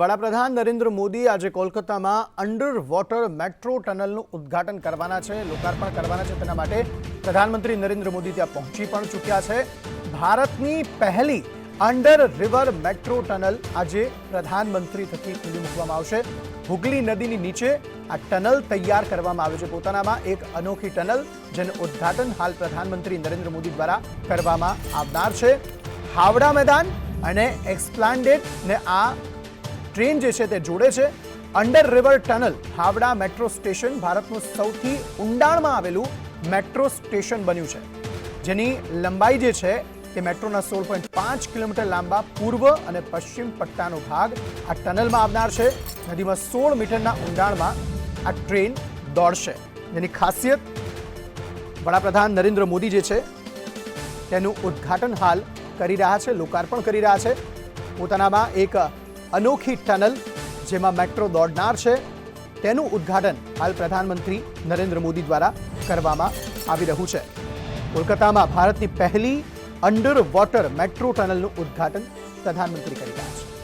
વડાપ્રધાન નરેન્દ્ર મોદી આજે કોલકાતામાં અંડર વોટર મેટ્રો ટનલનું ઉદ્ઘાટન કરવાના છે, લોકાર્પણ કરવાના છે. તેના માટે પ્રધાનમંત્રી નરેન્દ્ર મોદી ત્યાં પહોંચી પણ ચૂક્યા છે. ભારતની પહેલી અંડર રિવર મેટ્રો ટનલ આજે પ્રધાનમંત્રી થકી ખુલ્લી મૂકવામાં આવશે. હુગલી નદીની નીચે આ ટનલ તૈયાર કરવામાં આવે છે. પોતાનામાં એક અનોખી ટનલ, જેનું ઉદ્ઘાટન હાલ પ્રધાનમંત્રી નરેન્દ્ર મોદી દ્વારા કરવામાં આવનાર છે. હાવડા મેદાન અને એક્સપ્લાન્ડેડ ને આ ટ્રેન જે છે તે જોડે છે. Under river tunnel, Howrah metro station ભારતનું સૌથી ઊંડાણમાં આવેલું મેટ્રો સ્ટેશન બન્યું છે. જેની લંબાઈ જે છે તે મેટ્રોના સોળ પોઈન્ટ પાંચ કિલોમીટર લાંબા પૂર્વ અને પશ્ચિમ પટ્ટાનો ભાગ આ ટનલમાં આવનાર છે. નદીમાં સોળ મીટરના ઊંડાણમાં આ ટ્રેન દોડશે. જેની ખાસિયત, વડાપ્રધાન નરેન્દ્ર મોદી જે છે તેનું ઉદ્ઘાટન હાલ કરી રહ્યા છે, લોકાર્પણ કરી રહ્યા છે. પોતાનામાં એક અનોખી ટનલ, જેમાં મેટ્રો દોડનાર છે. તેનું ઉદ્ઘાટન હાલ પ્રધાનમંત્રી નરેન્દ્ર મોદી દ્વારા કરવામાં આવી રહ્યું છે. કોલકાતામાં ભારતની પહેલી અંડર વોટર મેટ્રો ટનલનું ઉદ્ઘાટન પ્રધાનમંત્રી કરી રહ્યા છે.